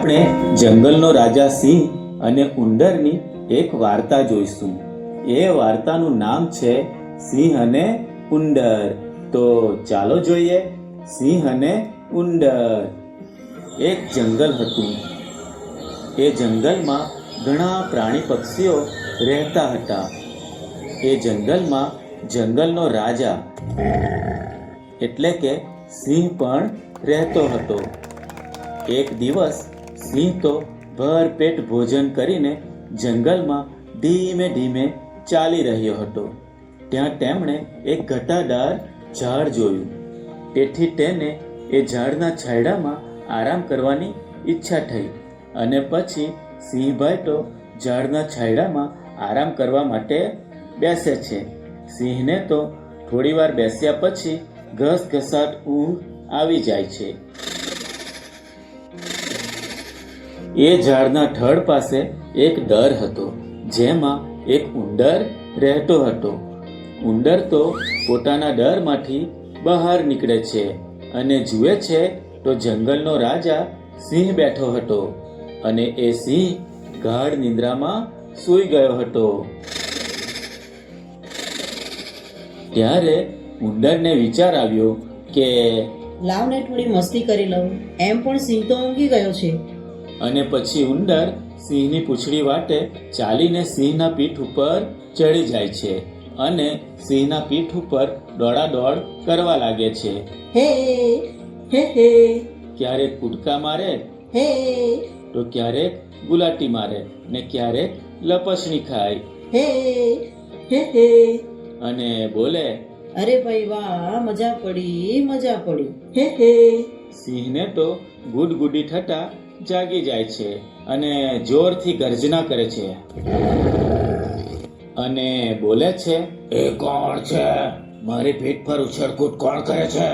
આપણે જંગલનો રાજા સિંહ અને ઉંદરની એક વાર્તા જોઈશું. એ વાર્તાનું નામ છે સિંહ અને ઉંદર. તો ચાલો જોઈએ. સિંહ અને ઉંદર. એક જંગલ હતું. એ જંગલમાં ઘણા પ્રાણી પક્ષીઓ રહેતા હતા. એ જંગલમાં જંગલનો રાજા એટલે કે સિંહ પણ રહેતો હતો. એક દિવસ સિંહ તો ભરપેટ ભોજન કરીને જંગલમાં ધીમે ધીમે ચાલી રહ્યો હતો. ત્યાં તેમણે એક ઘટાદાર ઝાડ જોયું. તેથી તેને એ ઝાડના છાંયડામાં આરામ કરવાની ઈચ્છા થઈ અને પછી સિંહભાઈ તો ઝાડના છાંયડામાં આરામ કરવા માટે બેસે છે. સિંહને તો થોડીવાર બેસ્યા પછી ઘસઘસાટ ઊંઘ આવી જાય છે. એ ઝાડના થડ પાસે એક ડર હતો, જેમાં એક ઉંદર રહેતો હતો. ઉંદર તો પોતાના ડરમાંથી બહાર નીકળે છે અને જુએ છે તો જંગલનો રાજા સિંહ બેઠો હતો અને એ સિંહ ગાઢ નિંદ્રામાં સૂઈ ગયો હતો. ત્યારે ઉંદરને વિચાર આવ્યો કે લાવને થોડી મસ્તી કરી લઉં, એમ પણ સિંહ તો ઊંઘી ગયો છે. અને પછી ઉંદર સિંહની પૂંછડી વાટે ચાલીને સિંહના પીઠ ઉપર ચડી જાય છે અને સિંહના પીઠ ઉપર દોડાદોડ કરવા લાગે છે. હે હે હે. ક્યારેક કૂદકા મારે હે. તો ક્યારેક ગુલાટી મારે ને ક્યારેક લપસણી ખાય. હે હે હે. અને બોલે અરે ભાઈ વાહ મજા પડી મજા પડી. હે હે. સિંહને તો ગુડગુડી થતા જાગી જાય છે અને જોરથી ગર્જના કરે છે. અને બોલે છે, એ કોણ છે? મારી પીઠ પર ઉછળકૂદ કોણ કરે છે?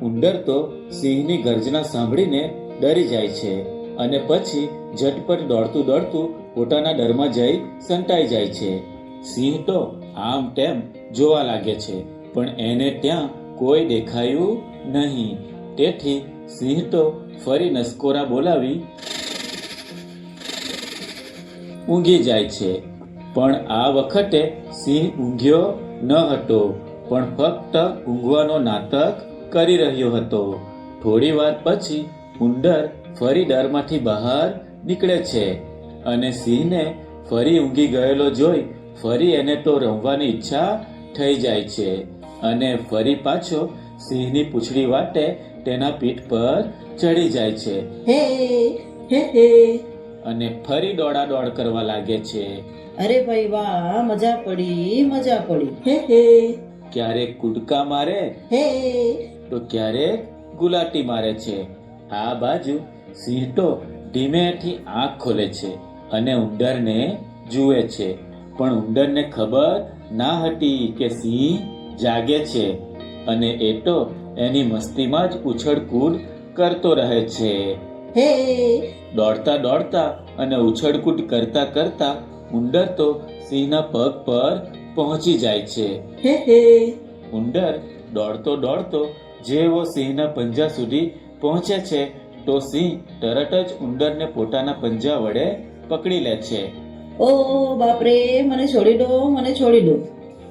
ઉંદર તો સિંહની ગર્જના સાંભળીને ડરી જાય છે અને પછી ઝટપટ દોડતું દોડતું પોતાના ડરમાં જઈ સંતાઈ જાય છે. સિંહ તો આમ તેમ જોવા લાગે છે, પણ એને ત્યાં કોઈ દેખાયું નહીં. તેથી સિંહ તો ફરી નસકોરા બોલાવી ઊંઘી જાય છે. પણ આ વખતે સિંહ ઊંઘ્યો ન હતો, પણ ફક્ત ઊંઘવાનો નાટક કરી રહ્યો હતો. થોડી વાર પછી ઉંદર ફરી ડરમાંથી બહાર નીકળે છે અને સિંહને ફરી ઊંઘી ગયેલો જોઈ ફરી એને તો રમવાની ઈચ્છા થઈ જાય છે અને ફરી પાછો સિંહની પૂંછડી વાટે તેના પીઠ પર ચડી જાય છે. હે હે હે. અને ફરી દોડા દોડ કરવા લાગે છે. અરે ભાઈ વાહ મજા પડી મજા પડી. હે હે. ક્યારેક કુડકા મારે? હે. તો ક્યારેક ગુલાટી મારે છે. આ બાજુ સિંહ તો ધીમેથી આંખ ખોલે છે અને ઉંદરને જુએ છે. પણ ઉંદરને ખબર ના હતી કે સિંહ જાગે છે. અને એ તો એની મસ્તીમાં જ ઉછળકૂદ કરતો રહે છે. હે! દોડતા દોડતા અને ઉછળકૂદ કરતા કરતા ઉંદર તો સિંહના પગ પર પહોંચી જાય છે. હે હે! ઉંદર દોડતો દોડતો જેવો સિંહના પંજા સુધી પહોંચે છે તો સિંહ તરત જ ઉંદરને પોતાના પંજા વડે પકડી લે છે. ઓ બાપરે મને છોડી દો મને છોડી દો.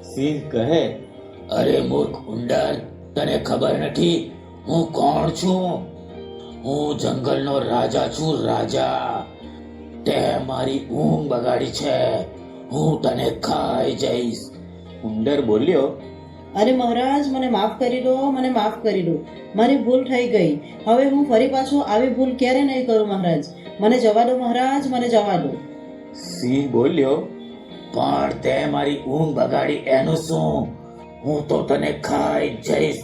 સિંહ કહે અરે મૂર્ખ ઉંદર તને ખબર નથી હું કોણ છું? હું જંગલનો રાજા છું રાજા. તે મારી ઊંઘ બગાડી છે. હું તને ખાઈ જઈશ. ઉંદર બોલ્યો અરે મહારાજ મને માફ કરી દો મને માફ કરી દો. મારી ભૂલ થઈ ગઈ. હવે હું ફરી પાછો આવી ભૂલ ક્યારે નહીં કરું મહારાજ? મને જવા દો મહારાજ મને જવા દો. સિંહ બોલ્યો પણ તે મારી ઊંઘ બગાડી એનું શું? હું તો તને ખાઈ જઈશ.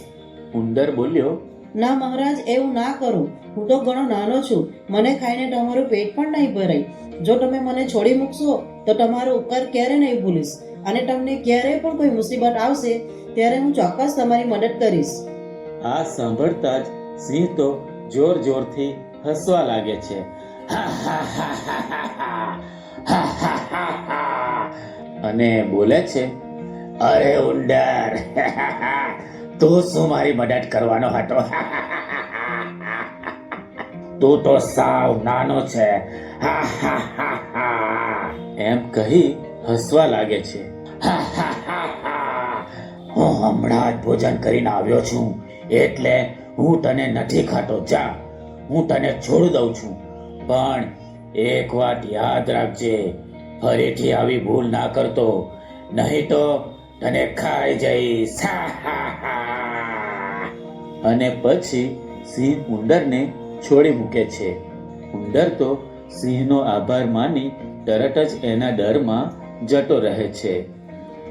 ઉંદર બોલ્યો ના મહારાજ એવું ના કરો. હું તો ઘણો નાનો છું. મને ખાઈને તમારું પેટ પણ નહીં ભરાય. જો તમે મને છોડી મૂકશો તો તમારો ઉપકાર ક્યારે નહીં ભૂલીશ? અને તમને ક્યારે પણ કોઈ મુસીબત આવશે ત્યારે હું ચોક્કસ તમારી મદદ કરીશ. આ સાંભળતા જ સિંહ તો જોર જોરથી હસવા લાગે છે. અને બોલે છે અરે ઉંદર તું શું મારી મદદ કરવાનો હતો? તું તો સાવ નાનો છે. એમ કહી હસવા લાગે છે. હું હમણાં જ ભોજન કરીને આવ્યો છું. એટલે હું તને નથી ખાતો. જા. હું તને છોડી દઉં છું. પણ એક વાત યાદ રાખજે. ફરીથી આવી ભૂલ ના કરતો. નહીં તો તને ખાઈ જઈશ. હા હા હા અને પછી સિંહ ઉંદરને છોડી મૂકે છે. ઉંદર તો સિંહનો આભાર માની તરત જ એના ડરમાં જતો રહે છે.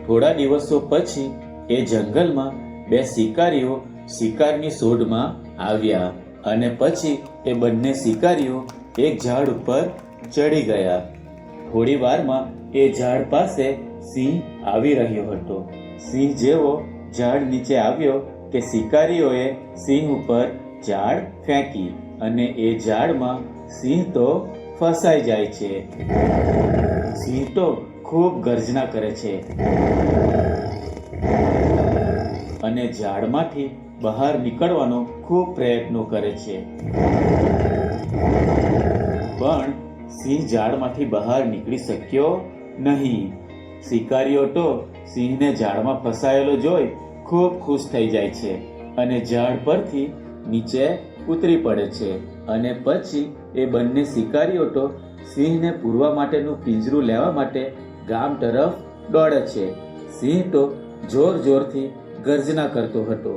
થોડા દિવસો પછી એ જંગલમાં બે શિકારીઓ શિકારની શોધમાં આવ્યા અને પછી એ બંને શિકારીઓ એક ઝાડ ઉપર ચડી ગયા. થોડી વારમાં એ ઝાડ પાસે સિંહ આવી રહ્યો હતો. સિંહ જેવો ઝાડ નીચે આવ્યો કે શિકારીઓએ સિંહ ઉપર ઝાડ ફેંકી અને એ ઝાડમાં સિંહ તો ફસાઈ જાય છે. સિંહ તો ખૂબ ગર્જના કરે છે. અને ઝાડમાંથી બહાર નીકળવાનો ખૂબ પ્રયત્નો કરે છે. પણ સિંહ ઝાડમાંથી બહાર નીકળી શક્યો નહીં. શિકારીઓ તો સિંહને ઝાડમાં ફસાયેલો જોઈ ખૂબ ખુશ થઈ જાય છે અને ઝાડ પરથી નીચે ઉતરી પડે છે અને પછી એ બંને શિકારીઓ તો સિંહને પૂરવા માટેનું પિંજરું લેવા માટે ગામ તરફ દોડે છે. સિંહ તો જોર જોરથી ગર્જના કરતો હતો.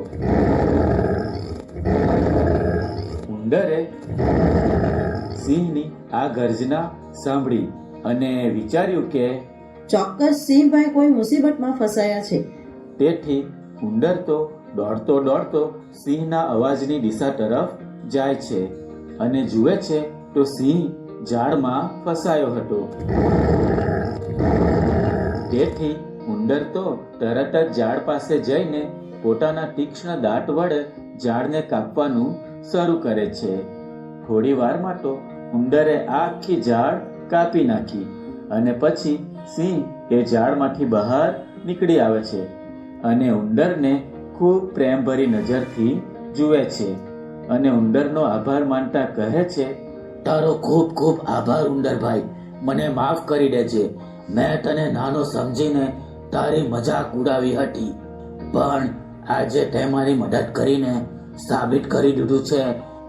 ઉંદરે સિંહની આ ગર્જના સાંભળી અને વિચાર્યું કે ચોક્કસ સિંહભાઈ કોઈ મુસીબતમાં ફસાયા છે. તેથી ઉંદર તો દોડતો દોડતો સિંહના અવાજની દિશા તરફ જાય છે અને જુએ છે તો સિંહ ઝાડમાં ફસાયો હતો. તેથી ઉંદર તો તરત જ ઝાડ પાસે જઈને પોતાના તીક્ષ્ણ દાંત વડે ઝાડને કાપવાનું શરૂ કરે છે. થોડી વારમાં તો ઉંદરે આખી ઝાડ કાપી નાખી અને પછી સિંહ એ ઝાડમાંથી બહાર નીકળી આવે છે. અને ઉંદરને ખૂબ પ્રેમભરી નજરથી જુએ છે અને ઉંદરનો આભાર માનતા કહે છે, તારો ખૂબ ખૂબ આભાર ઉંદરભાઈ. મને માફ કરી દેજે. મેં તને નાનો સમજીને તારી મજાક ઉડાવી હતી. પણ આજે તે મારી મદદ કરીને સાબિત કરી દીધું છે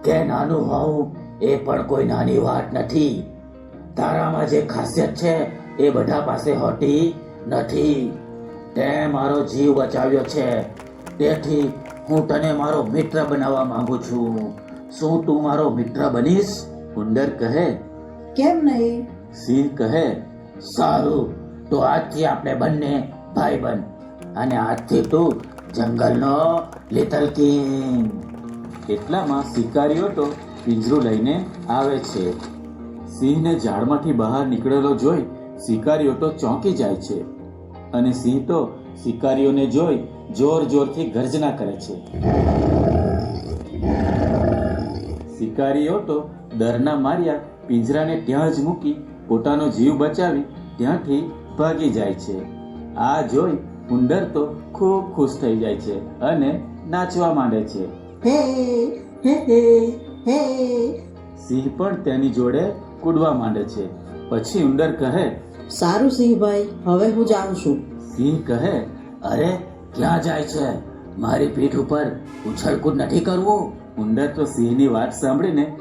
કે નાનું હોવું એ પણ કોઈ નાની વાત નથી. તારામાં જે ખાસિયત છે એ બધા પાસે હોતી નથી. તે મારો જીવ બચાવ્યો છે. તેથી હું તને મારો મિત્ર બનાવવા માંગુ છું. શું તું મારો મિત્ર બનીશ? ઉંદર કહે. કેમ નહીં? સિંહ કહે. સારું તો આજથી આપણે બંને ભાઈ બન અને આજથી તું જંગલનો લિટલ કિંગ. એટલામાં શિકારીઓ તો પિંજરું લઈને આવે છે. સિંહને ઝાડમાંથી બહાર નીકળેલો જોઈ શિકારીઓ તો ચોંકી જાય છે. અને સિંહ તો શિકારીઓને જોઈ જોર જોરથી ગર્જના કરે છે. શિકારીઓ તો ડરના માર્યા પિંજરાને ત્યાં જ મૂકી પોતાનો જીવ બચાવી ત્યાંથી ભાગી જાય છે. આ જોઈ ઉંદર તો ખૂબ ખુશ થઈ જાય છે અને નાચવા માંડે છે. સિંહ પણ તેની જોડે કૂદવા માંડે છે. પછી ઉંદર કહે સારું સિંહભાઈ હવે હું જાઉં છું. સિંહ કહે, અરે, ક્યાં જાય છે? મારી પીઠ ઉપર ઉછળકૂદ નથી કરવું? ઉંદર તો સિંહની વાત સાંભળીને